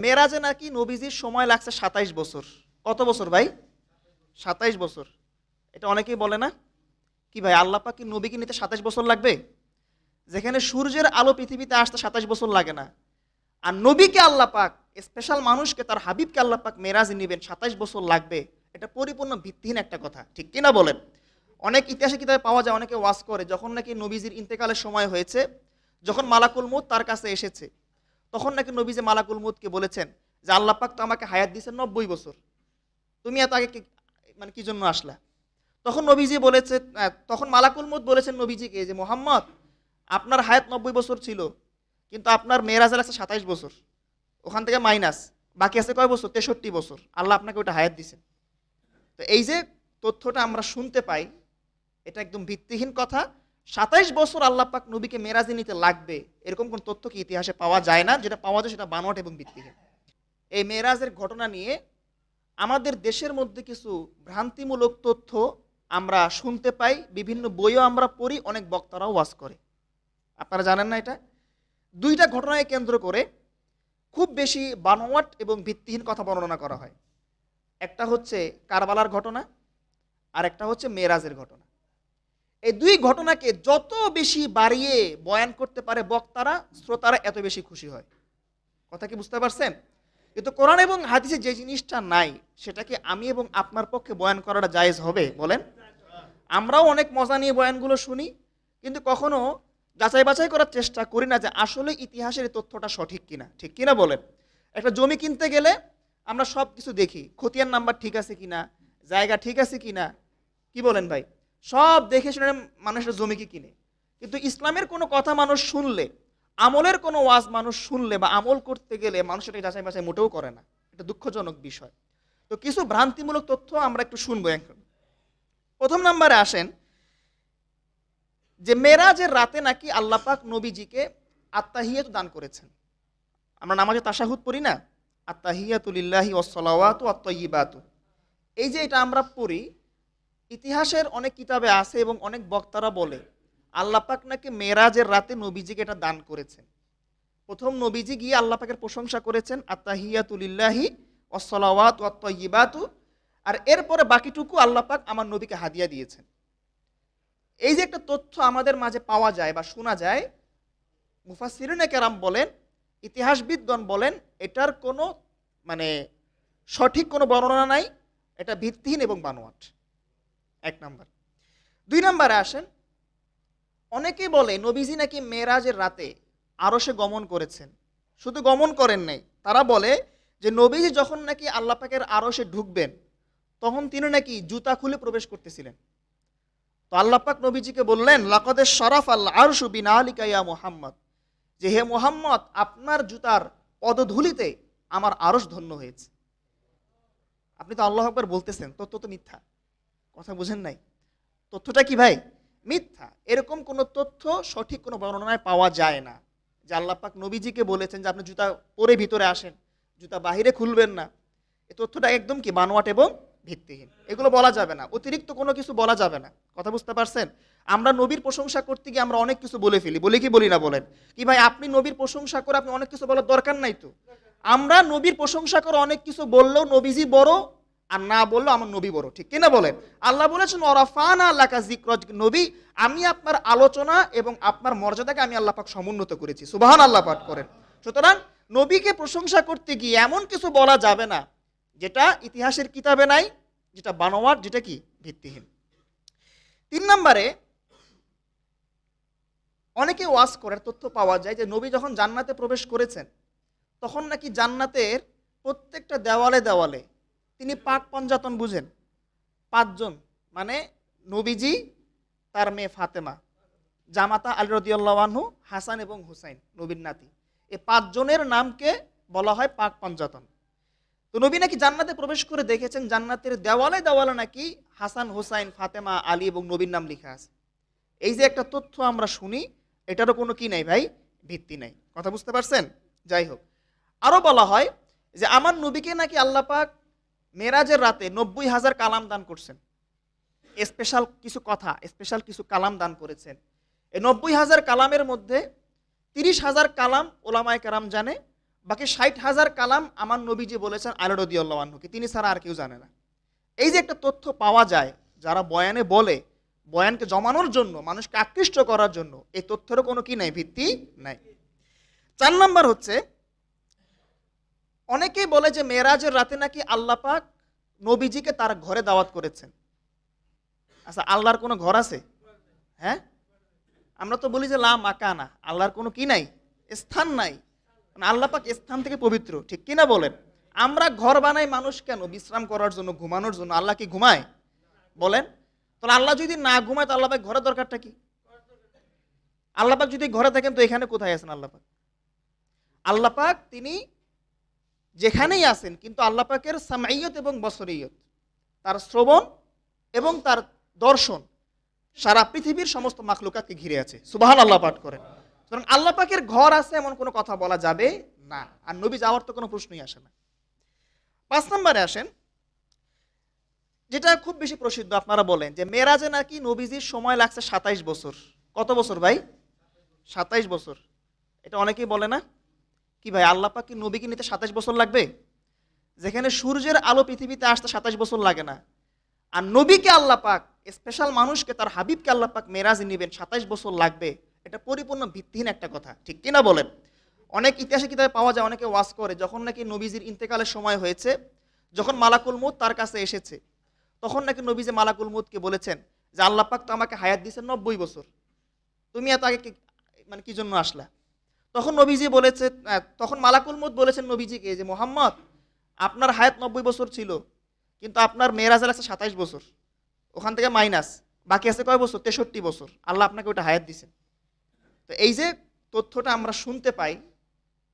মেরাজে নাকি নবীজির সময় লাগছে সাতাইশ বছর। কত বছর ভাই? সাতাইশ বছর। এটা অনেকেই বলে না। কি ভাই, আল্লাহ পাক নবীকে নিতে সাতাইশ বছর লাগবে? যেখানে সূর্যের আলো পৃথিবীতে আসতে সাতাইশ বছর লাগে না। আর নবীকে আল্লাহ পাক স্পেশাল মানুষকে, তার হাবিবকে আল্লাহ পাক মেরাজে নেবেন সাতাইশ বছর লাগবে। এটা পরিপূর্ণ ভিত্তিহীন একটা কথা। ঠিক কিনা বলেন? অনেক ইতিহাসে কিতাবে পাওয়া যায়, অনেকে ওয়াজ করে, যখন নাকি নবীজির ইন্তেকালের সময় হয়েছে, যখন মালাকুল মুত তার কাছে এসেছে তখন নাকি নবী যে মালাকুল মুদকে বলেছেন যে আল্লাহ পাক তো আমাকে হায়াত দিয়েছেন নব্বই বছর। তুমি এত আগে মানে কি জন্য আসলা? তখন নবীজি বলেছে তখন মালাকুল মুদ বলেছেন নবীজিকে যে, মোহাম্মদ, আপনার হায়াত নব্বই বছর ছিল, কিন্তু আপনার মেয়েরাজ আছে সাতাইশ বছর। ওখান থেকে মাইনাস, বাকি আছে কয় বছর? তেষট্টি বছর। আল্লাহ আপনাকে ওটা হায়াত দিছেন তো এই যে তথ্যটা আমরা শুনতে পাই, এটা একদম ভিত্তিহীন কথা। সাতাইশ বছর আল্লাহ পাক নবীকে মেরাজে নিতে লাগবে, এরকম কোন তথ্য কি ইতিহাসে পাওয়া যায় না? যেটা পাওয়া যায় সেটা বানোয়াট এবং ভিত্তিহীন। এই মেরাজের ঘটনা নিয়ে আমাদের দেশের মধ্যে কিছু ভ্রান্তিমূলক তথ্য আমরা শুনতে পাই, বিভিন্ন বইও আমরা পড়ি, অনেক বক্তারাও ওয়াজ করে। আপনারা জানেন না এটা? দুইটা ঘটনাকে কেন্দ্র করে খুব বেশি বানোয়াট এবং ভিত্তিহীন কথা বর্ণনা করা হয়। একটা হচ্ছে কারবালার ঘটনা আর একটা হচ্ছে মেরাজের ঘটনা। এই দুই ঘটনাকে যত বেশি বাড়িয়ে বয়ান করতে পারে বক্তারা, শ্রোতারা, এত বেশি খুশি হয়। কথা কি বুঝতে পারছেন? কিন্তু কোরআন এবং হাদিসে যে জিনিসটা নাই, সেটাকে আমি এবং আপনার পক্ষে বয়ান করাটা জায়েজ হবে, বলেন? আমরাও অনেক মজা নিয়ে বয়ানগুলো শুনি, কিন্তু কখনো যাচাই বাছাই করার চেষ্টা করি না যে আসলে ইতিহাসের তথ্যটা সঠিক কিনা। ঠিক কিনা বলেন? একটা জমি কিনতে গেলে আমরা সব কিছু দেখি, খতিয়ান নাম্বার ঠিক আছে কিনা, জায়গা ঠিক আছে কিনা। কি বলেন ভাই? সব দেখে শুনে মানুষের জমিকে কিনে। কিন্তু ইসলামের কোনো কথা মানুষ শুনলে, আমলের কোনো ওয়াজ মানুষ শুনলে বা আমল করতে গেলে মানুষ এটা যাচাই বাছাই মোটেও করে না। এটা দুঃখজনক বিষয়। তো কিছু ভ্রান্তিমূলক তথ্য আমরা একটু শুনব এখন। প্রথম নাম্বারে আসেন যে মেরাজের রাতে নাকি আল্লাপাক নবীজিকে আত্মাহিয়াত দান করেছেন। আমরা নামাজে তাসাহুদ পড়ি না? আত্মাহিয়াতুলিল্লাহি ওসলাওয়াতু আত্মইবাতু এই যে এটা আমরা পড়ি ইতিহাসের অনেক কিতাবে আছে এবং অনেক বক্তারা বলে আল্লাপাক নাকি মেরাজের রাতে নবীজিকে এটা দান করেছেন। প্রথম নবীজি গিয়ে আল্লাপাকের প্রশংসা করেছেন আত্মাহিয়াতুলিল্লাহি ওসলাওয়াত আত্মইবাতু আর এরপরে বাকিটুকু আল্লাপাক আমার নবীকে হাদিয়া দিয়েছেন। এই যে একটা তথ্য আমাদের মাঝে পাওয়া যায় বা শোনা যায় মুফাসিরিনে কেরাম বলেন, ইতিহাসবিদগণ বলেন, এটার কোনো মানে সঠিক কোনো বর্ণনা নাই, এটা ভিত্তিহীন এবং বানোয়াট। এক নাম্বার। দুই নাম্বারে আসেন, অনেকেই বলে নবীজি নাকি মেরাজের রাতে আরশে গমন করেছেন। শুধু গমন করেন নাই, তারা বলে যে নবীজি যখন নাকি আল্লাহ পাকের আরশে ঢুকবেন, তখন তিনি নাকি জুতা খুলে প্রবেশ করতেছিলেন। তো আল্লাহ পাক নবীজিকে বললেন লাকদের শরাফ আল্লাহ আরশু বিনা আলিকা মোহাম্মদ। যে হে মোহাম্মদ, আপনার জুতার পদধূলিতে আমার আরশ ধন্য হয়েছে। আপনি তো আল্লাহ আকবার বলতেছেন, তথ্য তো মিথ্যা। কথা বুঝেন নাই? তথ্যটা কি ভাই? মিথ্যা। এরকম কোনো তথ্য সঠিক কোনো বর্ণনায় পাওয়া যায় না। যে আল্লাহ পাক নবীজিকে বলেছেন যে আপনি জুতা পরে ভিতরে আসেন, জুতা বাহিরে খুলবেন না। এ তথ্যটা একদম কি বানোয়াট এবং ভিত্তিহীন? এগুলো বলা যাবে না। অতিরিক্ত কোনো কিছু বলা যাবে না। কথা বুঝতে পারছেন? আমরা নবীর প্রশংসা করতে গিয়ে আমরা অনেক কিছু বলে ফেলি। বলে কি বলি না বলেন? কি ভাই, আপনি নবীর প্রশংসা করে আপনি অনেক কিছু বলার দরকার নাই তো? আমরা নবীর প্রশংসা করে অনেক কিছু বললেও নবীজি বড় আর না বললেও আমার নবী বড়, ঠিক কিনা বলেন? আল্লাহ বলেছেন ওরাফানা আল্লাকা জিক্রজ নবী। আমি আপনার আলোচনা এবং আপনার মর্যাদাকে আমি আল্লাহ পাক সমুন্নত করেছি। সুবাহান আল্লাহ পাঠ করেন। সুতরাং নবীকে প্রশংসা করতে গিয়ে এমন কিছু বলা যাবে না, যেটা ইতিহাসের কিতাবে নাই, যেটা বানোয়ার যেটা কি? ভিত্তিহীন। তিন নম্বরে, অনেকে ওয়াজ করার তথ্য পাওয়া যায় যে নবী যখন জান্নাতে প্রবেশ করেছেন, তখন নাকি জান্নাতের প্রত্যেকটা দেওয়ালে দেওয়ালে তিনি পাক পঞ্জাতন বুঝেন। পাঁচজন মানে নবীজি, তার মেয়ে ফাতেমা, জামাতা আলী রদিয়াল্লাহানহু হাসান এবং হুসাইন, নবীর নাতি। এ পাঁচজনের নামকে বলা হয় পাক পঞ্জাতন। তো নবী নাকি জান্নাতে প্রবেশ করে দেখেছেন, জান্নাতের দেওয়ালে দেওয়ালে নাকি হাসান, হুসাইন, ফাতেমা, আলী এবং নবীর নাম লেখা আছে। এই যে একটা তথ্য আমরা শুনি, এটারও কোনো কি নাই ভাই? ভিত্তি নাই। কথা বুঝতে পারছেন? যাই হোক। আরও বলা হয় যে, আমার নবীকে নাকি আল্লাহ পাক মেরাজের রাতে নব্বই হাজার কালাম দান করছেন। স্পেশাল কিছু কথা, স্পেশাল কিছু কালাম দান করেছেন। এই নব্বই হাজার কালামের মধ্যে তিরিশ হাজার কালাম ওলামায় কালাম জানে, বাকি ষাট হাজার কালাম আমার নবীজি বলেছেন আলরদি আল্লাহকে তিনি ছাড়া আর কেউ জানে না। এই যে একটা তথ্য পাওয়া যায়, যারা বয়ানে বলে, বয়ানকে জমানোর জন্য, মানুষকে আকৃষ্ট করার জন্য, এই তথ্যেরও কোনো কি নাই, ভিত্তি নাই। চার নাম্বার হচ্ছে অনেকেই বলে যে মেয়েরাজের রাতে নাকি আল্লাহ পাক নবীজিকে তার ঘরে দাওয়াত করেছেন। আচ্ছা আল্লাহর কোনো ঘর আছে? হ্যাঁ? আমরা তো বলি যে লা মাকানা, আল্লাহর কোনো কি নাই? স্থান নাই। মানে আল্লাহ পাক স্থান থেকে পবিত্র, ঠিক কিনা বলেন? আমরা ঘর বানাই মানুষ কেন? বিশ্রাম করার জন্য, ঘুমানোর জন্য। আল্লাহ কি ঘুমায়? বলেন? তাহলে আল্লাহ যদি না ঘুমায় তো আল্লাহ পাক ঘরের দরকারটা কি? আল্লাহ পাক যদি ঘরে থাকেন, তো এখানে কোথায় আছেন আল্লাহ পাক? আল্লাহ পাক তিনি যেখানেই আছেন, কিন্তু আল্লাহ পাকের সামাইয়ত এবং বসরিয়ত, তার শ্রবণ এবং তার দর্শন সারা পৃথিবীর সমস্ত মাখলুকাতকে ঘিরে আছে। সুবাহান আল্লাহ পাঠ করেন। সুতরাং আল্লাহ পাকের ঘর আছে এমন কোনো কথা বলা যাবে না। আর নবী যাওয়ার তো কোনো প্রশ্নই আসে না। পাঁচ নম্বরে আসেন, যেটা খুব বেশি প্রসিদ্ধ, আপনারা বলেন যে মেরাজে নাকি নবীজির সময় লাগছে সাতাইশ বছর। কত বছর ভাই? সাতাইশ বছর। এটা অনেকেই বলে না? কি ভাই, আল্লাহ পাক কি নবীকে নিতে সাতাশ বছর লাগবে? যেখানে সূর্যের আলো পৃথিবীতে আসতে সাতাশ বছর লাগে না। আর নবীকে আল্লাহ পাক স্পেশাল মানুষকে, তার হাবিবকে আল্লাহ পাক মেরাজে নেবেন সাতাইশ বছর লাগবে। এটা পরিপূর্ণ ভিত্তিহীন একটা কথা, ঠিক কিনা বলেন? অনেক ইতিহাসে কিতাবে পাওয়া যায়, অনেকে ওয়াজ করে, যখন নাকি নবীজির ইন্তেকালের সময় হয়েছে, যখন মালাকুল মুদ তার কাছে এসেছে, তখন নাকি নবীজি মালাকুল মুদকে বলেছেন যে, আল্লাহ পাক তো আমাকে হায়াত দিয়েছেন নব্বই বছর। তুমি এত আগে মানে কি জন্য আসলা? তখন নবীজি বলেছে তখন মালাকুল মুদ বলেছেন নবীজিকে যে, মোহাম্মদ, আপনার হায়াত নব্বই বছর ছিল, কিন্তু আপনার মেয়েরাজ লাগছে সাতাইশ বছর, ওখান থেকে মাইনাস, বাকি আছে কয় বছর? তেষট্টি বছর। আল্লাহ আপনাকে ওটা হায়াত দিছেন তো এই যে তথ্যটা আমরা শুনতে পাই,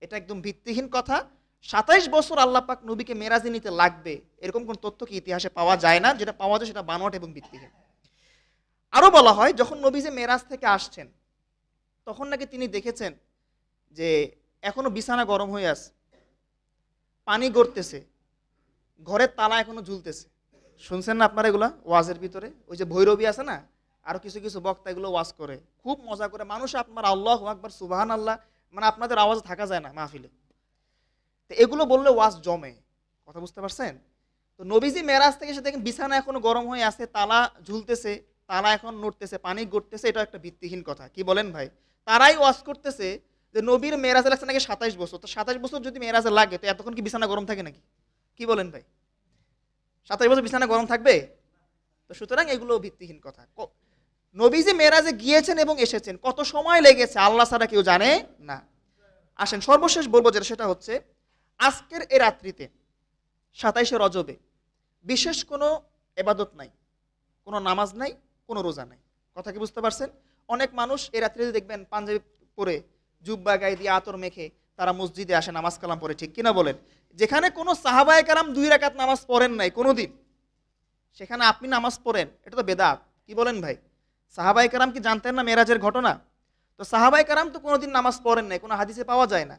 এটা একদম ভিত্তিহীন কথা। সাতাইশ বছর আল্লাহ পাক নবীকে মেরাজে নিতে লাগবে, এরকম কোন তথ্য কি ইতিহাসে পাওয়া যায় না, যেটা পাওয়া যায় সেটা বানোয়াট এবং ভিত্তিহীন। আরও বলা হয়, যখন নবী যে মেরাজ থেকে আসছেন, তখন নাকি তিনি দেখেছেন যে এখনও বিছানা গরম হয়ে আছে, পানি গড়তেছে, ঘরের তালা এখনও ঝুলতেছে। শুনছেন না আপনারা এগুলা? ওয়াজের ভিতরে? ওই যে ভৈরবী আছে না, আরও কিছু কিছু বক্তা এগুলো ওয়াজ করে। খুব মজা করে। মানুষ আপনার আল্লাহ আকবার সুবাহান আল্লাহ মানে আপনাদের আওয়াজ থাকা যায় না মাহফিলে। তো এগুলো বললে ওয়াজ জমে। কথা বুঝতে পারছেন? তো নবীজি মেরাজ থেকে এসে দেখেন বিছানা এখনও গরম হয়ে আছে, তালা ঝুলতেছে, তালা এখন নড়তেছে, পানি গড়তেছে, এটা একটা ভিত্তিহীন কথা। কি বলেন ভাই? তারাই ওয়াজ করতেছে যে নবীর মেরাজে লাগছে নাকি সাতাইশ বছর? তো সাতাইশ বছর যদি মেরাজে লাগে, তো এতক্ষণ কি বিছানা গরম থাকে নাকি? কি বলেন ভাই? সাতাইশ বছর বিছানা গরম থাকবে? তো সুতরাং এগুলো ভিত্তিহীন কথা। নবী যে মেরাজে গিয়েছেন এবং এসেছেন, কত সময় লেগেছে আল্লাহ ছাড়া কেউ জানে না। আসেন, সর্বশেষ বলব যেটা, সেটা হচ্ছে, আজকের এ রাত্রিতে, সাতাইশে রজবে, বিশেষ কোনো এবাদত নাই, কোনো নামাজ নাই, কোনো রোজা নাই। কথা কি বুঝতে পারছেন? অনেক মানুষ এ রাত্রিতে দেখবেন পাঞ্জাবি পরে জুব্বা গায়ে দিয়ে আতর মেখে তারা মসজিদে আসে, নামাজ কালাম পড়ে, ঠিক কিনা বলেন? যেখানে কোনো সাহাবায় কালাম দুই রাকাত নামাজ পড়েন নাই কোনো দিন সেখানে আপনি নামাজ পড়েন, এটা তো বেদাত, কি বলেন ভাই? সাহাবাই কারাম কি জানতেন না মেরাজের ঘটনা? তো সাহাবাই কারাম তো কোনোদিন নামাজ পড়েন নাই, কোনো হাদিসে পাওয়া যায় না।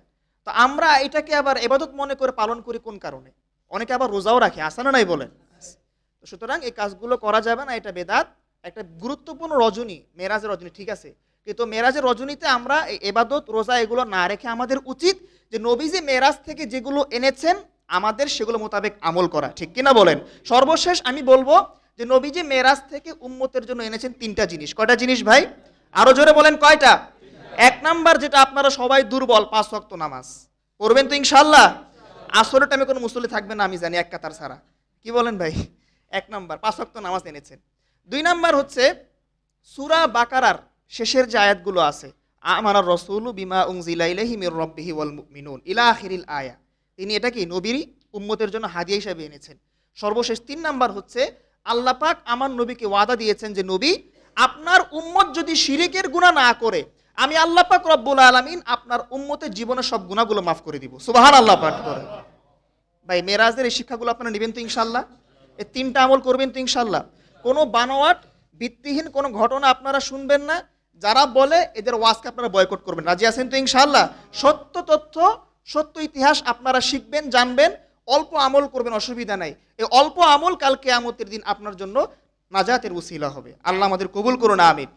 তো আমরা এটাকে আবার এবাদত মনে করে পালন করি কোন কারণে? অনেকে আবার রোজাও রাখে, আসানো নাই বলেন। তো সুতরাং এই কাজগুলো করা যাবে না, এটা বেদাত, একটা গুরুত্বপূর্ণ রজনী মেরাজের রজনী, ঠিক আছে? কিন্তু মেরাজের রজনীতে আমরা এবাদত, রোজা এগুলো না রেখে আমাদের উচিত যে নবীজি মেরাজ থেকে যেগুলো এনেছেন, আমাদের সেগুলো মোতাবেক আমল করা। ঠিক কিনা বলেন? সর্বশেষ আমি বলব যে নবীজি মেরাজ থেকে উম্মতের জন্য এনেছেন তিনটা জিনিস। কয়টা জিনিস ভাই? আরও জোরে বলেন কয়টা? এক নাম্বার যেটা আপনারা সবাই দুর্বল, পাঁচ ওয়াক্ত নামাজ। পড়বেন তো ইনশাল্লাহ আসরের টাইমে কোনো মুসল্লি থাকবে না, আমি জানি, এক কাতার ছাড়া। কি বলেন ভাই? এক নাম্বার, পাঁচ ওয়াক্ত নামাজ এনেছেন। দুই নাম্বার হচ্ছে সুরা বাকারার শেষের যে আয়াতগুলো আছে আমার রসুল বিমা উংজিলাইলাহি মির রব্বিহি ওয়াল মুমিনুন ইলা আখিরিল আয়া। তিনি এটা কি নবীর উম্মতের জন্য হাদিয়া হিসাবে এনেছেন। সর্বশেষ তিন নাম্বার হচ্ছে, আল্লাহ পাক আমার নবীকে ওয়াদা দিয়েছেন যে, নবী, আপনার উম্মত যদি শিরিকের গুনাহ না করে, আমি আল্লাহ পাক রব্বুল আলামিন আপনার উম্মতের জীবনের সব গুণাগুলো মাফ করে দিব। সুবাহান আল্লাহ পাক করে। ভাই, মেরাজের এই শিক্ষাগুলো আপনারা নেবেন তো ইনশাল্লাহ এই তিনটা আমল করবেন তো ইনশাল্লাহ কোনো বানোয়াট, ভিত্তিহীন কোনো ঘটনা আপনারা শুনবেন না যারা বলে এদের ওয়াজকে আপনারা বয়কট করবেন। রাজি আছেন তো ইনশাল্লাহ সত্য তথ্য, সত্য ইতিহাস আপনারা শিখবেন, জানবেন, অল্প আমল করবেন, অসুবিধা নাই। এই অল্প আমল কালকে আমতের দিন আপনার জন্য নাজাতের উসিলা হবে। আল্লাহ আমাদের কবুল করুন, আমিন।